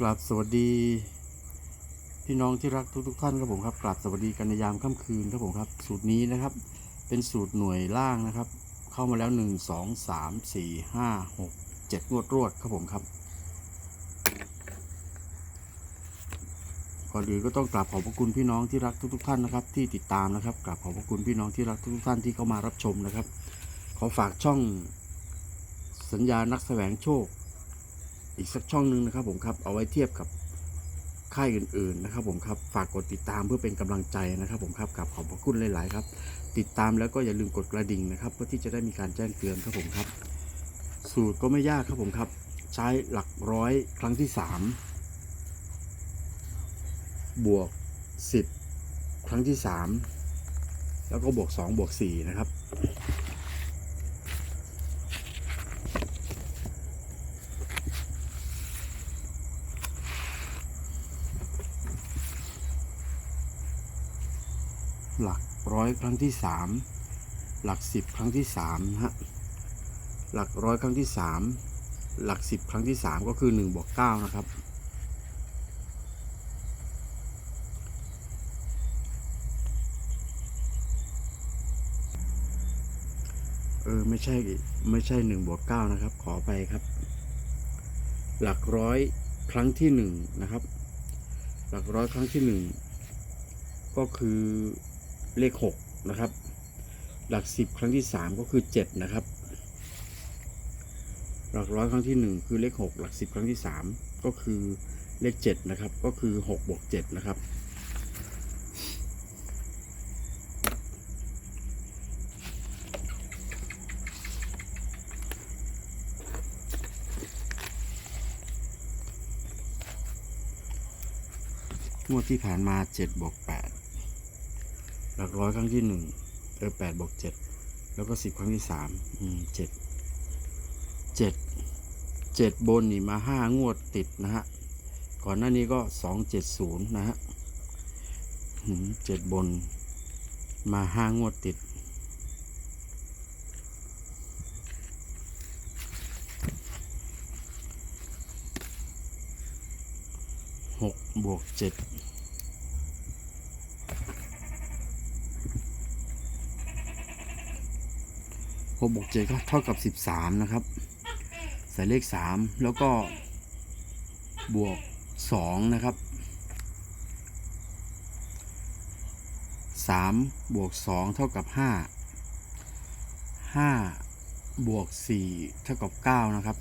กราบสวัสดี พี่น้องที่รักทุกทุกๆท่านครับผมครับกราบสวัสดีกันในยามค่ำคืนครับผมครับ สูตรนี้นะครับ เป็นสูตรหน่วยล่างนะครับ เข้ามาแล้วหนึ่งสองสามสี่ห้าหกเจ็ดงวดรวดครับผมครับก่อนอื่นก็ต้องกราบขอบพระคุณพี่น้องที่รักทุกทุกๆท่านนะครับ ที่ติดตามนะครับกราบขอบพระคุณพี่น้องที่รักทุกทุกๆท่านที่เข้ามารับชมนะครับ ขอฝากช่องสัญญานักแสวงโชค อีกสักช่องหนึ่งนะครับผมครับเอาไว้เทียบกับค่ายอื่นๆนะครับผมครับฝากกดติดตามเพื่อเป็นกำลังใจนะครับผมครับกับขอบพระคุณหลายๆครับ ติดตามแล้วก็อย่าลืมกดกระดิ่งนะครับ เพื่อที่จะได้มีการแจ้งเตือนครับผมครับ สูตรก็ไม่ยากครับผมครับ ใช้หลักร้อยครั้งที่สามบวกสิบครั้งที่สามแล้วก็บวกสองบวกสี่นะครับ หลักร้อยครั้งที่สามหลักสิบครั้งที่สามฮะหลักร้อยครั้งที่สามหลักสิบครั้งที่สามก็คือหนึ่งบวกเก้านะครับเออไม่ใช่ไม่ใช่หนึ่งบวกเก้านะครับ ขอไปครับ หลักร้อยครั้งที่หนึ่งนะครับ หลักร้อยครั้งที่หนึ่งก็คือ เลขหกนะครับ หลักสิบครั้งที่สามก็คือเจ็ดนะครับ หลักร้อยครั้งที่หนึ่งคือเลขหกหลักสิบครั้งที่สามก็คือเลขเจ็ดนะครับ ก็คือหกบวกเจ็ดนะครับงวดที่ผ่านมาเจ็ดบวกแปด หลักร้อยครั้งที่หนึ่งเออแปดบวกเจ็ดแล้วก็สิบครั้งที่สามอืมเจ็ดเจ็ดเจ็ดบนนี่มาห้างวดติดนะฮะ ก่อนหน้านี้ก็สองเจ็ดศูนย์นะฮะอืมเจ็ดบนมาห้างวดติด หกบวกเจ็ด หกบวกเจ็ก็เท่ากับสิบสามนะครับ ใส่เลขสามแล้วก็บวกสองนะครับสามบวกสองเท่ากับห้าห้าบวกสี่เท่ากับเก้านะครับ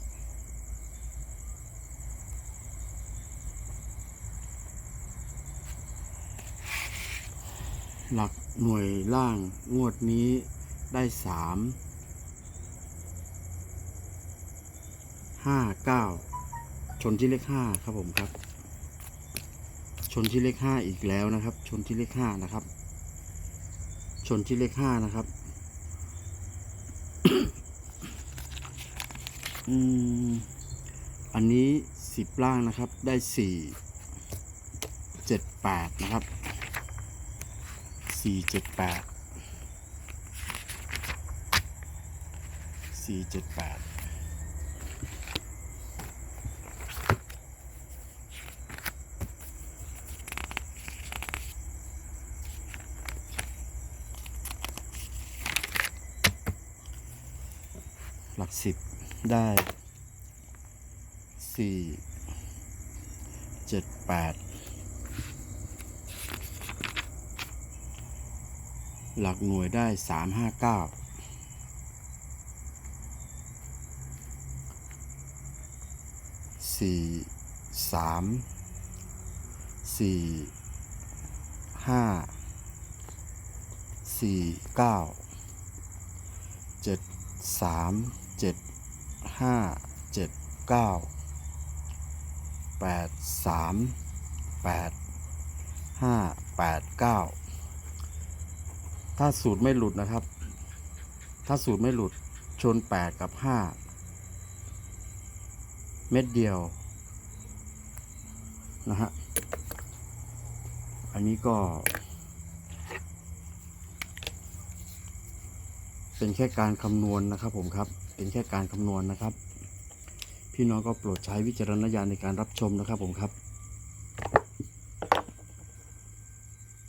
หลักหน่วยล่างงวดนี้ได้สาม ห้าเก้าชนที่เลขห้าครับผมครับ ชนที่เลขห้าอีกแล้วนะครับ ชนที่เลขห้านะครับ ชนที่เลขห้านะครับ อืม อันนี้สิบล่างนะครับ ได้สี่เจ็ดแปดนะครับสี่เจ็ดแปดสี่เจ็ดแปด หลักสิบได้สี่เจ็ดแปดหลักหน่วยได้สามห้าเก้าสี่สามสี่ห้าสี่เก้าเจ็ดสาม เจ็ดห้าเจ็ดเก้าแปดสามแปดห้าแปดเก้าถ้าสูตรไม่หลุดนะครับ ถ้าสูตรไม่หลุดชน8กับ5เม็ดเดียวนะฮะ อันนี้ก็ เป็นแค่การคำนวณนะครับผมครับ เป็นแค่การคำนวณนะครับ พี่น้องก็โปรดใช้วิจารณญาณในการรับชมนะครับผมครับ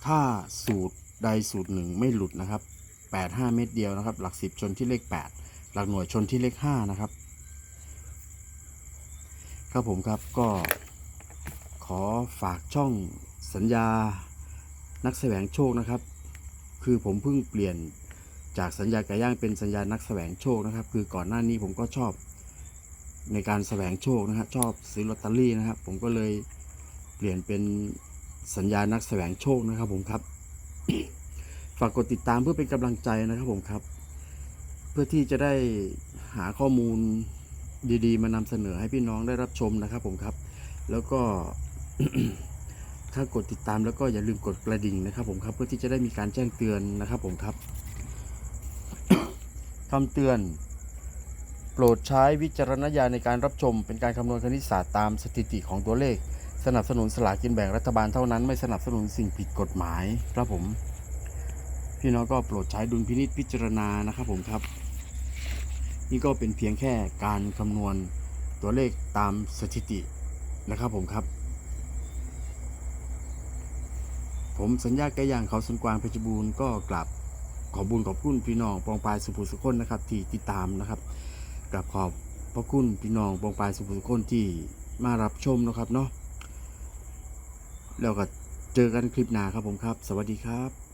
ถ้าสูตรใดสูตรหนึ่งไม่หลุดนะครับ 8 5 เม็ดเดียวนะครับ หลัก 10 ชนที่เลข 8 หลักหน่วยชนที่เลข 5 นะครับ ครับผมครับก็ขอฝากช่องสัญญานักแสวงโชคนะครับ คือผมเพิ่งเปลี่ยน จากสัญญาไก่ย่างเป็นสัญญานักแสวงโชคนะครับ คือก่อนหน้านี้ผมก็ชอบในการแสวงโชคนะฮะชอบซื้อลอตเตอรี่นะครับ ผมก็เลยเปลี่ยนเป็นสัญญานักแสวงโชคนะครับผมครับ ฝากกดติดตามเพื่อเป็นกำลังใจนะครับผมครับ เพื่อที่จะได้หาข้อมูลดีๆ มานำเสนอให้พี่น้องได้รับชมนะครับผมครับ แล้วก็ถ้ากดติดตามแล้วก็อย่าลืมกดกระดิ่งนะครับผมครับ เพื่อที่จะได้มีการแจ้งเตือนนะครับผมครับ คำเตือน โปรดใช้วิจารณญาณในการรับชม เป็นการคำนวณคณิตศาสตร์ตามสถิติของตัวเลข สนับสนุนสลากกินแบ่งรัฐบาลเท่านั้น ไม่สนับสนุนสิ่งผิดกฎหมายครับผม พี่น้องก็โปรดใช้ดุลพินิษพิจารณานะครับผมครับ นี่ก็เป็นเพียงแค่การคำนวณตัวเลขตามสถิตินะครับผมครับ ผมสัญญาแก่อย่างเขาสวนกวางเพชรบูรณ์ก็กลับ ขอบุญขอบคุณพี่น้องปองปลายสุภุสุคนนะครับที่ติดตามนะครับกับขอบพระคุณพี่น้องปองปลายสุภุสุคนที่มารับชมนะครับเนาะแล้วก็เจอกันคลิปหน้าครับผมครับ สวัสดีครับ